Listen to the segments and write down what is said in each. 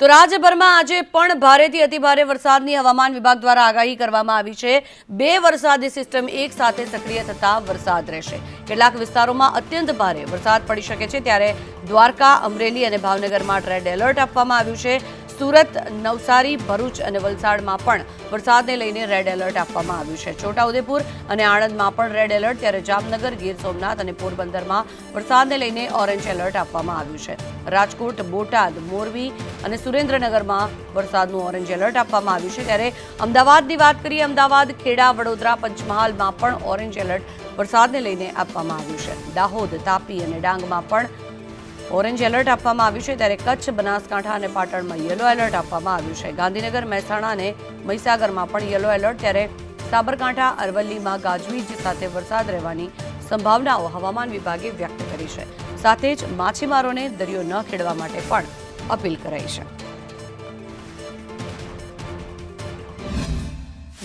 તો રાજ્યભરમાં આજે પણ ભારેથી અતિભારે વરસાદની હવામાન વિભાગ દ્વારા આગાહી કરવામાં આવી છે. બે વરસાદી સિસ્ટમ એક સાથે સક્રિય થતા વરસાદ રહેશે. કેટલાક વિસ્તારોમાં અત્યંત ભારે વરસાદ પડી શકે છે. ત્યારે દ્વારકા, અમરેલી અને ભાવનગરમાં રેડ એલર્ટ આપવામાં આવ્યું છે. સુરત, નવસારી, ભરૂચ અને વલસાડમાં પણ વરસાદને લઈને રેડ એલર્ટ આપવામાં આવ્યું છે. છોટાઉદેપુર અને આણંદમાં પણ રેડ એલર્ટ ત્યારે જામનગર, ગીર સોમનાથ અને પોરબંદરમાં વરસાદને લઈને ઓરેન્જ એલર્ટ આપવામાં આવ્યું છે. રાજકોટ, બોટાદ, મોરબી અને સુરેન્દ્રનગરમાં વરસાદનું ઓરેન્જ એલર્ટ આપવામાં આવ્યું છે. ત્યારે અમદાવાદની વાત કરીએ, અમદાવાદ, ખેડા, વડોદરા, પંચમહાલમાં પણ ઓરેન્જ એલર્ટ વરસાદને લઈને આપવામાં આવ્યું છે. દાહોદ, તાપી અને ડાંગમાં પણ ઓરેન્જ એલર્ટ આપવામાં આવ્યું છે ત્યારે કચ્છ, બનાસકાંઠા અને પાટણમાં યલો એલર્ટ આપવામાં આવ્યું છે. ગાંધીનગર, મહેસાણા અને મહીસાગરમાં પણ યલો એલર્ટ ત્યારે સાબરકાંઠા, અરવલ્લીમાં ગાજવીજ સાથે વરસાદ રહેવાની સંભાવનાઓ હવામાન વિભાગે વ્યક્ત કરી છે. સાથે જ માછીમારોને દરિયો ન ખેડવા માટે પણ અપીલ કરાઈ છે.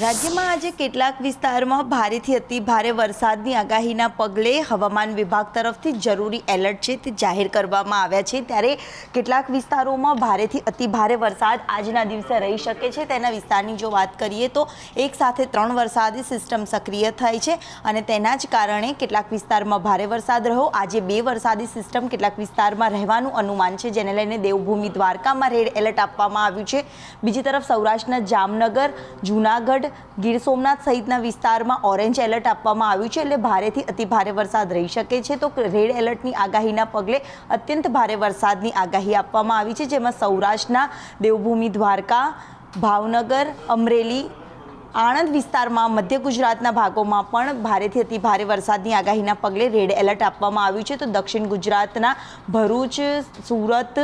રાજ્યમાં આજે કેટલાક વિસ્તારમાં ભારેથી અતિ ભારે વરસાદની આગાહીના પગલે હવામાન વિભાગ તરફથી જરૂરી એલર્ટ છે તે જાહેર કરવામાં આવ્યા છે. ત્યારે કેટલાક વિસ્તારોમાં ભારેથી અતિ ભારે વરસાદ આજના દિવસે રહી શકે છે. તેના વિસ્તારની જો વાત કરીએ તો એક સાથે ત્રણ વરસાદી સિસ્ટમ સક્રિય થાય છે અને તેના જ કારણે કેટલાક વિસ્તારમાં ભારે વરસાદ રહ્યો. આજે બે વરસાદી સિસ્ટમ કેટલાક વિસ્તારમાં રહેવાનું અનુમાન છે, જેને લઈને દેવભૂમિ દ્વારકામાં રેડ એલર્ટ આપવામાં આવ્યું છે. બીજી તરફ સૌરાષ્ટ્રના જામનગર, જૂનાગઢ ગીર સોમનાથ સહિતના વિસ્તારમાં ઓરેન્જ એલર્ટ આપવામાં આવ્યું છે એટલે ભારેથી અતિ ભારે વરસાદ રહી શકે છે. તો રેડ એલર્ટની આગાહીના પગલે અત્યંત ભારે વરસાદની આગાહી આપવામાં આવી છે, જેમાં સૌરાષ્ટ્રના દેવભૂમિ દ્વારકા, ભાવનગર, અમરેલી આણંદ વિસ્તારમાં મધ્ય ગુજરાતના ભાગોમાં પણ ભારેથી અતિ ભારે વરસાદની આગાહીના પગલે રેડ એલર્ટ આપવામાં આવ્યું છે. તો દક્ષિણ ગુજરાતના ભરૂચ, સુરત,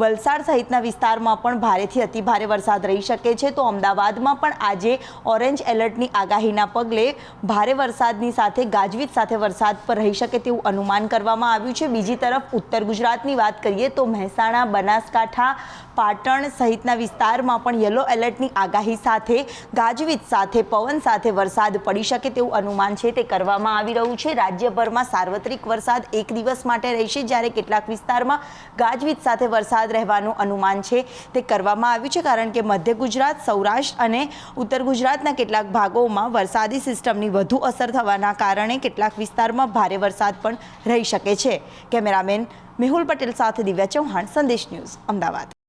વલસાડ સહિતના વિસ્તારમાં પણ ભારેથી અતિ ભારે વરસાદ રહી શકે છે. તો અમદાવાદમાં પણ આજે ઓરેન્જ એલર્ટની આગાહીના પગલે ભારે વરસાદની સાથે ગાજવીજ સાથે વરસાદ પર રહી શકે તેવું અનુમાન કરવામાં આવ્યું છે. બીજી તરફ ઉત્તર ગુજરાતની વાત કરીએ તો મહેસાણા, બનાસકાંઠા, પાટણ સહિતના વિસ્તારમાં પણ યલો એલર્ટની આગાહી સાથે ગાજવીજ સાથે પવન સાથે વરસાદ પડી શકે તેવું અનુમાન છે તે કરવામાં આવી રહ્યું છે. રાજ્યભરમાં સાર્વત્રિક વરસાદ એક દિવસ માટે રહેશે જ્યારે કેટલાક વિસ્તારમાં ગાજવીજ સાથે વરસાદ રહેવાનું અનુમાન છે તે કરવામાં આવ્યું છે કારણ કે મધ્ય ગુજરાત, સૌરાષ્ટ્ર અને ઉત્તર ગુજરાતના કેટલાક ભાગોમાં વરસાદી સિસ્ટમની વધુ અસર થવાના કારણે કેટલાક વિસ્તારમાં ભારે વરસાદ પણ રહી શકે છે. કેમેરામેન મેહુલ પટેલ સાથે દિવ્યા ચૌહાણ, સંદેશ ન્યૂઝ, અમદાવાદ.